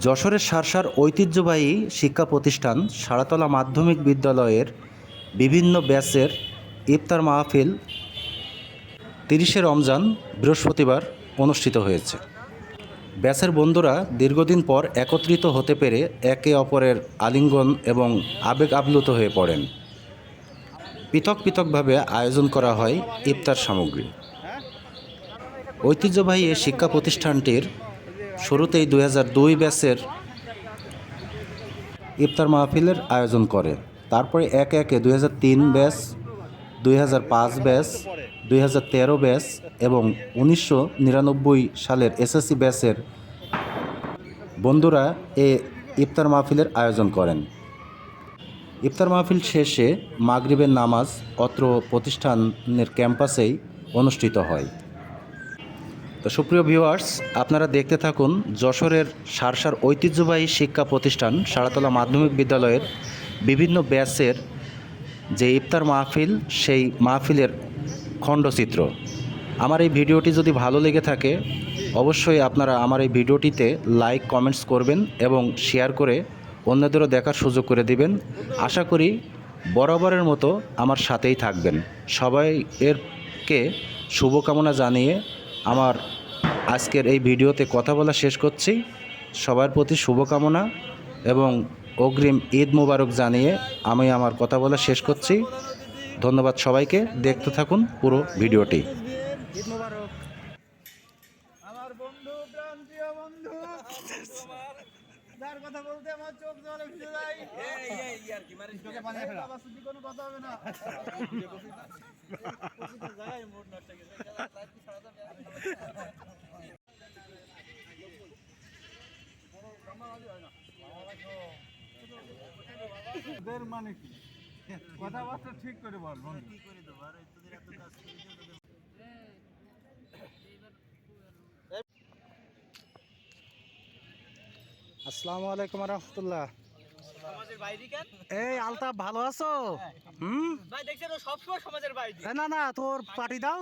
যশোরের সারসার ঐতিহ্যবাহী শিক্ষা প্রতিষ্ঠান সারাতলা মাধ্যমিক বিদ্যালয়ের বিভিন্ন ব্যাচের ইফতার মাহফিল তিরিশে রমজান বৃহস্পতিবার অনুষ্ঠিত হয়েছে। ব্যাচের বন্ধুরা দীর্ঘদিন পর একত্রিত হতে পেরে একে অপরের আলিঙ্গন এবং আবেগ আপ্লুত হয়ে পড়েন। পৃথক পৃথকভাবে আয়োজন করা হয় ইফতার সামগ্রী। ঐতিহ্যবাহী এই শিক্ষা প্রতিষ্ঠানটির শুরুতেই দুই হাজার দুই ব্যাচের ইফতার মাহফিলের আয়োজন করে। তারপরে একে একে দুই হাজার তিন ব্যাচ, দুই হাজার পাঁচ ব্যাচ, দুই হাজার তেরো ব্যাচ এবং উনিশশো নিরানব্বই সালের এসএসসি ব্যাচের বন্ধুরা এ ইফতার মাহফিলের আয়োজন করেন। ইফতার মাহফিল শেষে মাগরিবের নামাজ অত্র প্রতিষ্ঠানের ক্যাম্পাসেই অনুষ্ঠিত হয়। তো সুপ্রিয় ভিউয়ার্স, আপনারা দেখতে থাকুন যশোরের সারসার ঐতিহ্যবাহী শিক্ষা প্রতিষ্ঠান সারাতলা মাধ্যমিক বিদ্যালয়ের বিভিন্ন ব্যাচের যে ইফতার মাহফিল, সেই মাহফিলের খণ্ডচিত্র। আমার এই ভিডিওটি যদি ভালো লেগে থাকে, অবশ্যই আপনারা আমার এই ভিডিওটিতে লাইক, কমেন্টস করবেন এবং শেয়ার করে অন্যদেরও দেখার সুযোগ করে দিবেন। আশা করি বরাবরের মতো আমার সাথেই থাকবেন। সবাই এরকে শুভকামনা জানিয়ে আমার আজকের এই ভিডিওতে কথা বলা শেষ করছি। সবার প্রতি শুভকামনা এবং অগ্রিম ঈদ মোবারক জানিয়ে আমি আমার কথা বলা শেষ করছি। ধন্যবাদ সবাইকে দেখতে থাকুন পুরো ভিডিওটি। আমার বন্ধু প্রান্তীয় বন্ধু। যার কথা বলতে আমার চোখ জলে ভিজে যায়। চোখে পানি ফেলা। কোনো কথা হবে না। ওদের মানে কি? কথাবার্তা ঠিক করে বল বন্ধু। আসসালামু আলাইকুম রহমতুল্লাহ। সমাজের বাইরে কেন? এই আলতাফ ভালো আছো? হুম? ভাই দেখছেন ও সবসময় সমাজের বাইরে। না না তোর পার্টি দাও।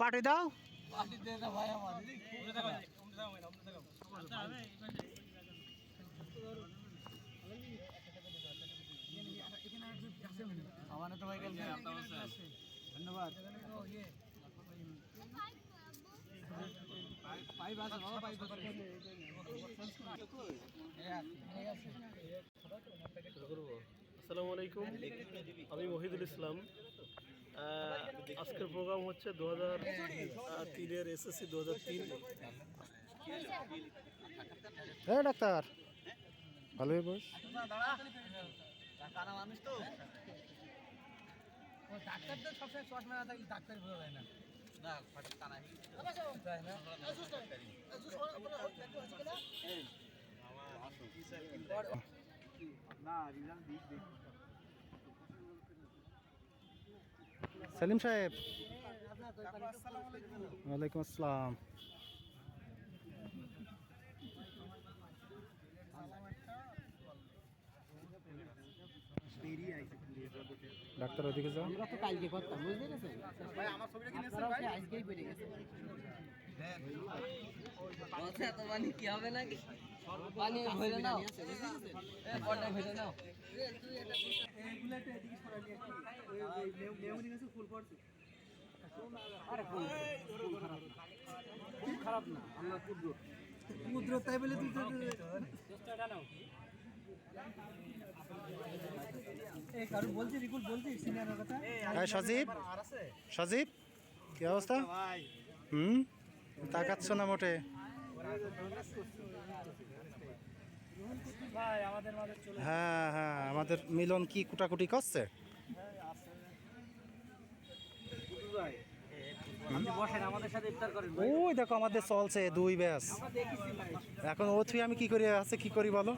পার্টি দাও। আমার তো ভাই ধন্যবাদ পাইপ আছে বাবা পাইপ আসসালামু আলাইকুম আমি মহিদুল ইসলাম আহ, আজকের প্রোগ্রাম হচ্ছে দু হাজার তিনের এসএসসি দু হাজার তিন হ্যাঁ ডাক্তার ভালো বস কানা মানুষ তো ও ডাক্তার তো সবসময় চশমা না থাকলে ডাক্তার বোঝা যায় না। না ফটিক কানা তাই না? না দেখ। সেলিম সাহেব। ওয়ালাইকুম আসসালাম। ডাক্তার ওদিকে যাও। আমরা তো কালকে করতাম বুঝতে পেরেছেন? ভাই আমার ছবিটা কিনেছেন ভাই? আজকেই বেড়ে গেছে বলছে এত পানি কি হবে নাকি? পানি ভরে নাও। এ বড়টা ভরে নাও। খারাপ না আল্লাহ কুদরত কুদরত তাই বলে তুই এই কারণ হ্যাঁ সজীব সজীব, কি অবস্থা? হুম? তাকাচ্ছ না মোটে। হ্যাঁ হ্যাঁ আমাদের মিলন কি কুটাকুটি করছে? ওই দেখো, আমাদের চলছে দুই ব্যাস। এখন ও থুই আমি কি করি, আছে কি করি বলো?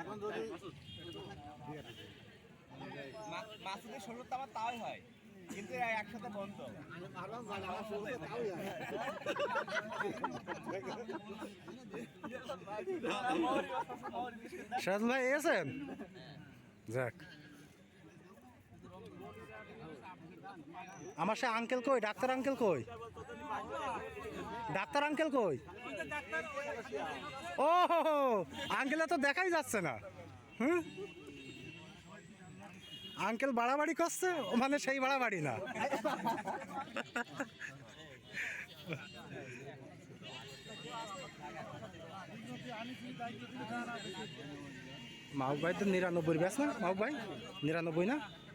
এখন যদি মাসুদের ষোলো তো আমার তাই হয়, কিন্তু একসাথে বন্ধ। সাজ ভাই এসেন যাক। আমার সে আঙ্কেল কই? ডাক্তার আঙ্কেল কই? ডাক্তার আঙ্কেল কই? ও আঙ্কেলে তো দেখাই যাচ্ছে না। হুম? আঙ্কেল বাড়াবাড়ি করছে মানে সেই বাড়াবাড়ি না। মাহবুব ভাই তো নিরানব্বই ব্যাস না? মাহবুব ভাই, নিরানব্বই না?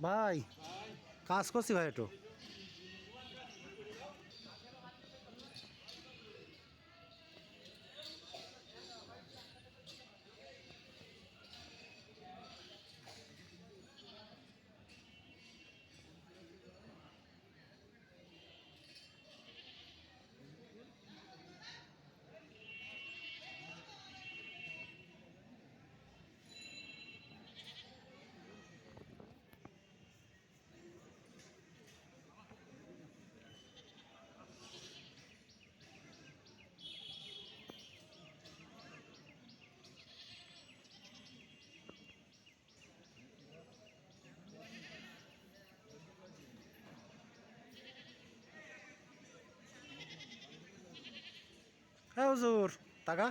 ভাই কাজ করছি ভাই একটু। হুজুর টাকা